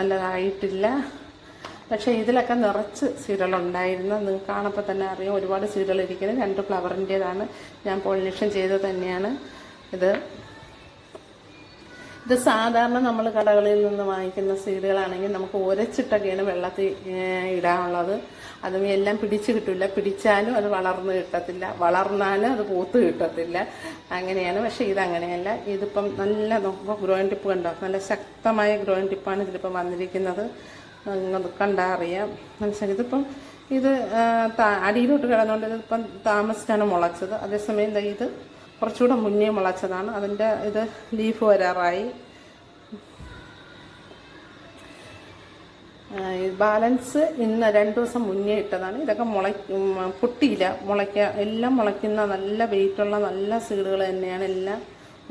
നല്ലതായിട്ടില്ല. പക്ഷെ ഇതിലൊക്കെ നിറച്ച് സീരലുണ്ടായിരുന്നു നിങ്ങൾക്ക് കാണുമ്പോൾ തന്നെ അറിയാം ഒരുപാട് സീഡുകൾ ഇരിക്കുന്നത്. രണ്ട് ഫ്ലവറിന്റേതാണ്. ഞാൻ പോളിനേഷൻ ചെയ്തത് തന്നെയാണ്. ഇത് ഇത് സാധാരണ നമ്മൾ കടകളിൽ നിന്ന് വാങ്ങിക്കുന്ന സീഡുകളാണെങ്കിൽ നമുക്ക് ഒരച്ചിട്ടൊക്കെയാണ് വെള്ളത്തിൽ ഇടാനുള്ളത്. അതും എല്ലാം പിടിച്ച് കിട്ടില്ല പിടിച്ചാലും അത് വളർന്ന് കിട്ടത്തില്ല. വളർന്നാലും അത് പൂത്ത് കിട്ടത്തില്ല. അങ്ങനെയാണ്. പക്ഷേ ഇതങ്ങനെയല്ല. ഇതിപ്പം നല്ല നോക്കുമ്പോൾ ഗ്രോയിൻ ടിപ്പ് കണ്ടോ? നല്ല ശക്തമായ ഗ്രോയിൻ ടിപ്പാണ് ഇതിലിപ്പം വന്നിരിക്കുന്നത്. കണ്ടാൽ അറിയാം. മനസ്സിലായി? ഇതിപ്പം ഇത് അടിയിലോട്ട് കിടന്നുകൊണ്ട് ഇതിപ്പം താമസിച്ചാണ് മുളച്ചത്. അതേസമയം ഇത് കുറച്ചുകൂടെ മുന്നേ മുളച്ചതാണ്. അതിന്റെ ഇത് ലീഫ് വരാറായി. ബാലൻസ് ഇന്ന് രണ്ട് ദിവസം മുന്നേ ഇട്ടതാണ്. ഇതൊക്കെ മുള പൊട്ടിയില്ല. മുളയ്ക്ക എല്ലാം മുളയ്ക്കുന്ന നല്ല വെയിറ്റുള്ള നല്ല സീഡുകൾ തന്നെയാണ്. എല്ലാം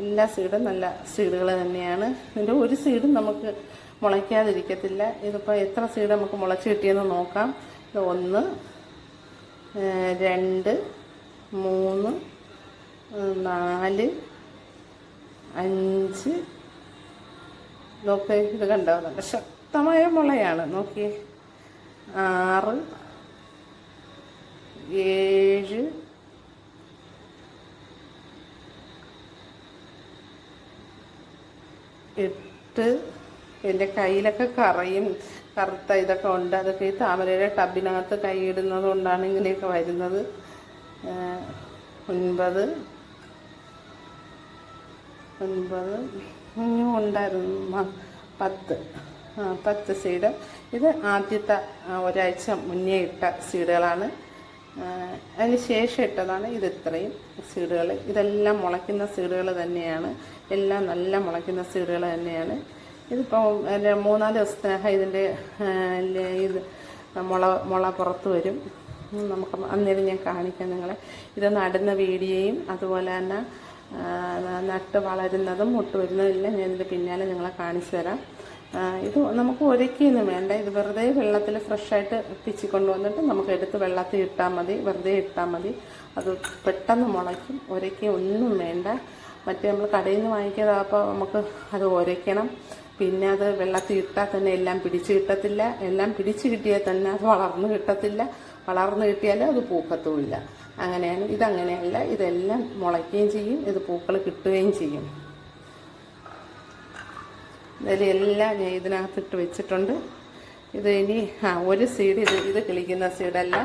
എല്ലാ സീഡും നല്ല സീഡുകൾ തന്നെയാണ്. ഇതിന്റെ ഒരു സീഡും നമുക്ക് മുളയ്ക്കാതിരിക്കത്തില്ല. ഇതിപ്പോൾ എത്ര സീഡ് നമുക്ക് മുളച്ച് കിട്ടിയെന്ന് നോക്കാം. ഇത് ഒന്ന് രണ്ട് മൂന്ന് നാല് അഞ്ച്. നോക്ക് ഇത് കണ്ടോ? നല്ല ശക്തമായ മുളയാണ്. നോക്കിയേ. ആറ് ഏഴ് എട്ട്. എന്റെ കയ്യിലൊക്കെ കറയും കറുത്ത ഇതൊക്കെ ഉണ്ട്. അതൊക്കെ ഈ താമരയുടെ ടബിനകത്ത് കൈയിടുന്നത് കൊണ്ടാണ് ഇങ്ങനെയൊക്കെ വരുന്നത്. ഒൻപത്. ഒൻപത്. ഉണ്ടായിരുന്നു. പത്ത്. പത്ത് സീഡ്. ഇത് ആദ്യത്തെ ഒരാഴ്ച മുന്നേ ഇട്ട സീഡുകളാണ്. അതിന് ശേഷം ഇട്ടതാണ് ഇത് ഇത്രയും സീഡുകൾ. ഇതെല്ലാം മുളയ്ക്കുന്ന സീഡുകൾ തന്നെയാണ്. എല്ലാം നല്ല മുളയ്ക്കുന്ന സീഡുകൾ തന്നെയാണ്. ഇതിപ്പോൾ മൂന്നാൽ ദിവസത്തിനകം ഇതിന്റെ ഇത് മുള മുള പുറത്ത് വരും. നമുക്ക് അന്നേരം ഞാൻ കാണിക്കാം നിങ്ങളെ. ഇത് നടുന്ന വീഡിയോയും അതുപോലെ തന്നെ നട്ട് വളരുന്നതും മുട്ട് വരുന്നതും എല്ലാം ഞാനിത് പിന്നാലെ നിങ്ങളെ കാണിച്ചു തരാം. ഇത് നമുക്ക് ഒരുക്കിയൊന്നും വേണ്ട. ഇത് വെറുതെ വെള്ളത്തിൽ ഫ്രഷായിട്ട് പിച്ചി കൊണ്ടുവന്നിട്ട് നമുക്ക് എടുത്ത് വെള്ളത്തിൽ ഇട്ടാൽ മതി. വെറുതെ ഇട്ടാൽ മതി. അത് പെട്ടെന്ന് മുളയ്ക്കും. ഒരയ്ക്ക ഒന്നും വേണ്ട. മറ്റേ നമ്മൾ കടയിൽ നിന്ന് വാങ്ങിക്കാതാകുമ്പോൾ നമുക്ക് അത് ഒരയ്ക്കണം. പിന്നെ അത് വെള്ളത്തിൽ ഇട്ടാൽ തന്നെ എല്ലാം പിടിച്ച് കിട്ടത്തില്ല. എല്ലാം പിടിച്ച് കിട്ടിയാൽ തന്നെ അത് വളർന്നു കിട്ടത്തില്ല. വളർന്ന് കിട്ടിയാൽ അത് പൂക്കത്തുമില്ല. അങ്ങനെയാണ് ഇതങ്ങനെയല്ല ഇതെല്ലാം മുളയ്ക്കുകയും ചെയ്യും ഇത് പൂക്കൾ കിട്ടുകയും ചെയ്യും. ഇതിലെല്ലാം ഞാൻ ഇതിനകത്തിട്ട് വെച്ചിട്ടുണ്ട്. ഇത് ഇനി ആ ഒരു സീഡ് ഇത് ഇത് കിളിക്കുന്ന സീഡല്ല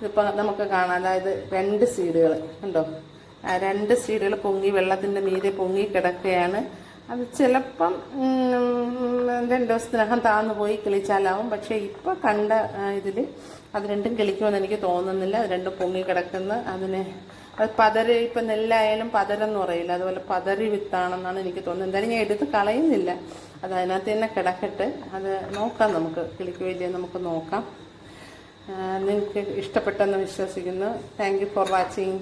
ഇതിപ്പോൾ നമുക്ക് കാണാം അതായത് രണ്ട് സീഡുകൾ ഉണ്ടോ രണ്ട് സീഡുകൾ പൊങ്ങി വെള്ളത്തിന്റെ മീതെ പൊങ്ങി കിടക്കുകയാണ്. അത് ചിലപ്പം രണ്ടു ദിവസത്തിനകം താന്നു പോയി കിളിച്ചാലാവും. പക്ഷേ ഇപ്പോൾ കണ്ട ഇതിൽ അത് രണ്ടും കിളിക്കുമെന്ന് എനിക്ക് തോന്നുന്നില്ല. അത് രണ്ടും പൊങ്ങി കിടക്കുന്ന അതിന് അത് പതര് ഇപ്പം നെല്ലായാലും പതരെന്ന് പറയില്ല. അതുപോലെ പതറി വിത്താണെന്നാണ് എനിക്ക് തോന്നുന്നത്. എന്തായാലും ഞാൻ എടുത്ത് കളയുന്നില്ല. അത് അതിനകത്ത് തന്നെ കിടക്കട്ടെ. അത് നോക്കാം നമുക്ക്. കിളിക്കുമില്ലേ നമുക്ക് നോക്കാം. നിങ്ങൾക്ക് ഇഷ്ടപ്പെട്ടെന്ന് വിശ്വസിക്കുന്നു. Thank for watching